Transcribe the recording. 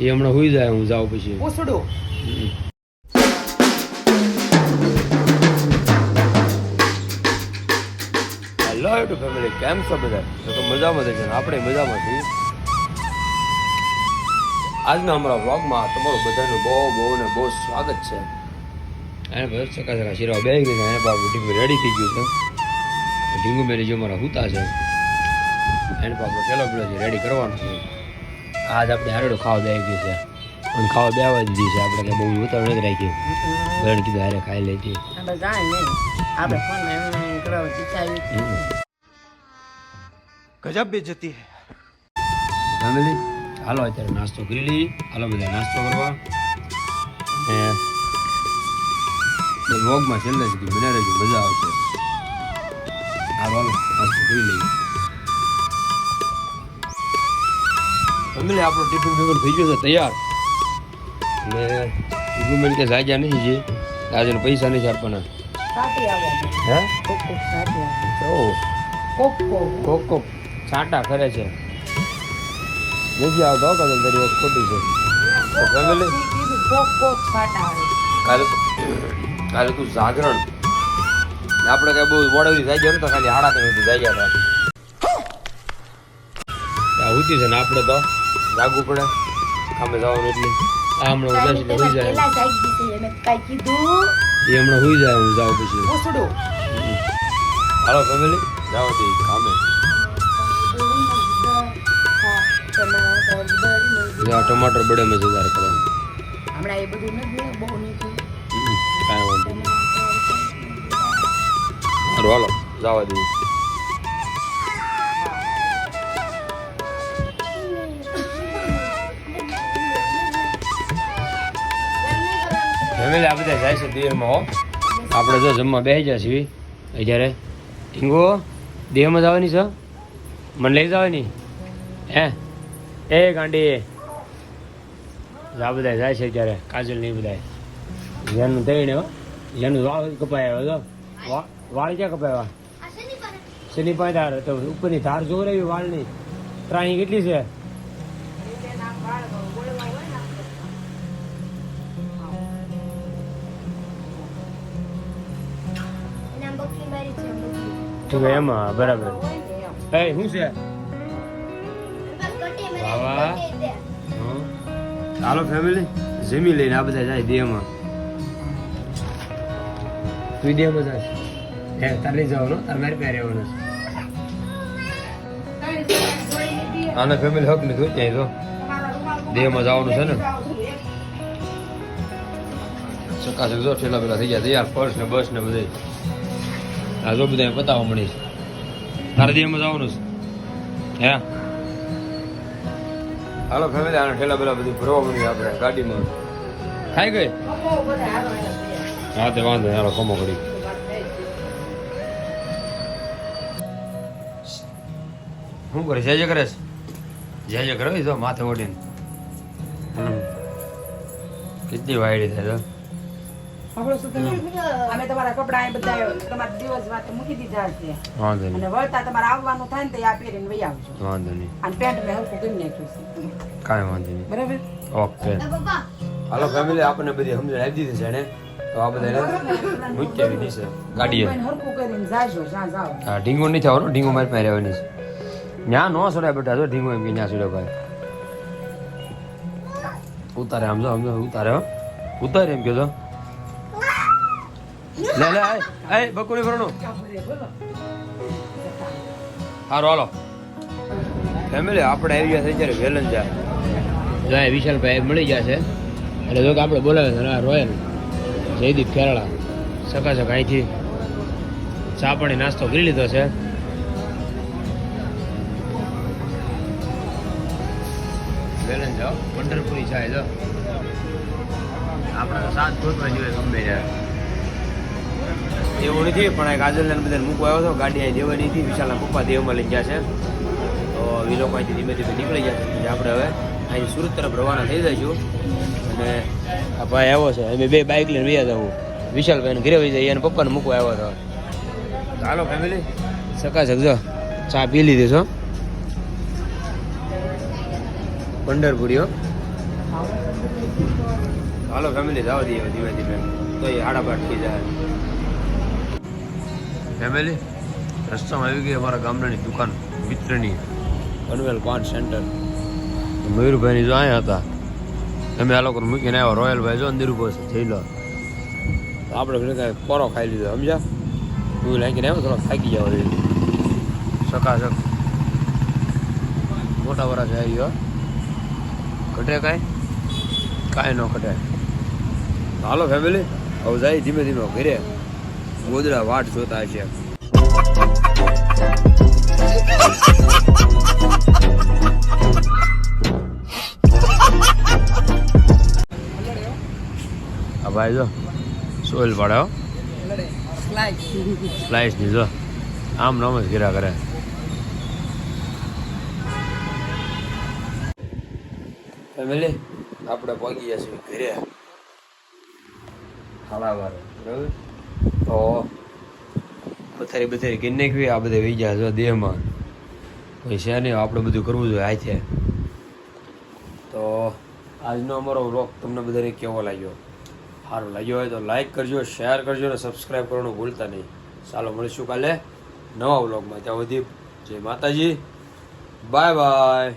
એ હમણાં હુઈ જાય હું જાઉં પછી. હેલો યુટ્યુબ ફેમિલી કેમ છો બધા? તો મજામાં છે આપણે મજામાં છીએ. આજના અમારા વ્લોગમાં તમારું બધાનું બહુ બહુ ને બહુ સ્વાગત છે. એને બધા ચકાચકા ચકા શીરવા બે ગઈ એને બાબુ ઢીંગું રેડી થઈ ગયું છે. ઢીંગું મેરી જો મારા હુતા છે. એને આપણે પેલો પેલો જે રેડી કરવાનો છે. આજ આપણે હારેડો ખાવા બે ગયું છે. અને ખાવા બેવા જ દીધું છે. આપણે બહુ ઉતાવળ નથી રાખી. ઘરે કીધું હારે ખાઈ લેતી આપણે ફોન હે. ફેમિલી હાલો અત્યારે નાસ્તો કરી લઈ હાલો બધા નાસ્તો કરવા. ને વ્લોગમાં છેલ્લે સુધી બને રહેજો મજા આવશે. હાલો હાલો નાસ્તો કરી લઈએ. ફેમિલી આપણો ટિફિન બિફિન થઈ ગયો છે તૈયાર. ને ગવર્મેન્ટ કે જાગ્યા નહીં છે. આજે પૈસા નથી આપવાના. હે? કોક કોક. છાંટા કરે છે. નથી આવતો કદમ તારી વાત ખોટી છે. તો ફેમિલી કાલે કાલે તું જાગરણ. આપણે કઈ બહુ મોડેથી જાય ગયા તો ખાલી હાડા જાય ગયા હતા. આવું છે ને આપણે તો. જાગવું પડે. કામે જવાનું એટલે. આ હમણાં ઉદાસ એટલે હોઈ જાય. એ હમણાં હોઈ જાય હું જાઉં પછી. હાલો ફેમિલી જાઓ તે કામે ટમાટર બડે મજેદાર કરે હમણાં એ બધું નથી બહુ નીચું કાંઈ વાંધો નહીં. હાલો જવા દઈએ ફેમિલી આ બધા જાય છે દેહમાં હો. આપણે જો જમવા બેસી જાય છીએ અત્યારે ઢીંગો દેહમાં જવાની છે? મને લઈ જવાની? હે? એ ગાંડી. આ બધા જાય છે અત્યારે કાજલ નહીં બધા જેનું થઈને હો. જેનું વાળ કપાયા તો વાળ ક્યાં કપાયા શનિ પાંચ ધાર? તો ઉપરની ધાર જો રહી વાળની. ત્રાહી કેટલી છે? છે એમાં બરાબર. એ શું છે? બાબા મારી, વાહ, વાહ. કટી દે. હં. ચાલો ફેમિલી જમી લઈને આ બધા જાય દેહમાં તું દેહમાં જાય. હે તારે નહીં જવાનું તારે મારી પાસે આવવાનો છે. આને ફેમિલી હક લીધું ત્યાં તો દેહમાં જવાનું છે ને. ચકાચક જો ઠેલા પેલા થઈ ગયા તૈયાર પર્સ ને બસ ને બધે. આ જો બધા પતાવવા મળી તારા દેહમાં જવાનું છે. હે? હાલો ફેમિલી આને ઠેલા પેલા બધું ભરવા મળ્યું આપણે ગાડીમાં. ખાઈ ગઈ? હા તે વાંધો નહીં હાલો કમો કરી. શું કરે છે જે કરે છે? જે જે કરે જો માથે ઓઢીને. હમ. કેટલી વાયડી થાય તો થયું? અમે તમારા કપડા એ બધા તમારા દિવસ વાત મૂકી દીધા છે. વાંધો અને નહીં વળતા તમારે આવવાનું થાય ને તો આ પહેરીને વહી આવજો. વાંધો નહીં. અને પેન્ટ મેં હલકું કરી નાખ્યું છે. કાંઈ વાંધો નહીં. બરાબર? ઓકે. હાલો ફેમિલી આપણને બધી સમજણ આપી દીધી છે ને? તો આ બધા મૂકી આવી દીધી છે. ગાડીએ. કોઈને કરીને જાજો જ્યાં જાઓ. હા ઢીંગો નહીં થવાનો ઢીંગો મારી પાસે રહેવાની છે. ત્યાં નો સડાય બેટા જો ઢીંગો એમ કે ત્યાં સડ્યો ભાઈ. ઉતારે આમ જો આમ જો ઉતારે હો. ઉતારે એમ કહેતો લે લે એ આય બકુડી હારો, હાલો. ફેમિલી, આપણે આવી ગયા છે જ્યારે વેલન જાય. જાય વિશાલભાઈ મળી ગયા છે. એટલે જો કે આપણે બોલાવે છે ના રોયલ, જયદીપ કેરળા સકા અહીંથી ચા પાણી નાસ્તો કરી લીધો છે. બેલન જાઓ, પંઢરપુરી ચાય જો. આપણે સાત ગોતવા જોઈએ ગમે ત્યારે એવું નથી પણ એક આજલને બધાને મૂકવા આવ્યો હતો. ગાડી અહીં દેવાની હતી. વિશાલના પપ્પા દેવમાં લઈ ગયા છે. તો એ અહીંથી ધીમે ધીમે નીકળી ગયા આપણે હવે અહીં સુરત તરફ રવાના થઈ જઈશું. અને આ ભાઈ આવ્યો છે. અમે બે બાઇક લઈને વ્યા વિશાલ વિશાલભાઈને ઘરે વહી જાય એને પપ્પાને મૂકવા આવ્યો હતો. ચાલો ફેમિલી સકાશક જો. ચા પી લીધી છો પંડરપુરીઓ હો. હાલો ફેમિલી જવા દઈએ ધીમે ધીમે. તો એ આડા પાટ થઈ જાય. ફેમિલી રસ્તામાં આવી ગઈ અમારા ગામડાની દુકાન મિત્રની. પનવેલ પાન સેન્ટર. મયુરભાઈની જો અહીંયા હતા. અમે આ લોકોને મૂકીને આવ્યા રોયલભાઈ જો અંદર ઊભો છે જઈ લો આપણે કાંઈ પોરો ખાઈ લીધો સમજ્યા? તું લાગીને આવ્યો થોડો થાકી જાવ સકાશક. મોટા વરા આવી હો ઘટે કાંઈ? કાંઈ ન ઘટે હાલો ફેમિલી હવે જાય ધીમે ધીમે ઘરે. ગોદડા વાટ જોતા છે. આ ભાઈ જો સોયલ પાડે સ્લાઇસ જો. આમ નમ જ કરે. ફેમિલી, આપણે પહોંચી જશું ઘરે. ખાલા વારે બરાબર? તો પથારી બથારી કરી નાખવી, આ બધે વહી જાય જો દેહમાં. કોઈ છે નહીં આપણે બધું કરવું જોઈએ હાથે. તો આજનો અમારો વ્લોગ તમને બધાને કેવો લાગ્યો? સારો લાગ્યો હોય તો લાઈક કરજો શેર કરજો અને સબસ્ક્રાઈબ કરવાનું ભૂલતા નહીં. ચાલો, મળીશું કાલે નવા વ્લોગમાં ત્યાં સુધી જય માતાજી. Bye bye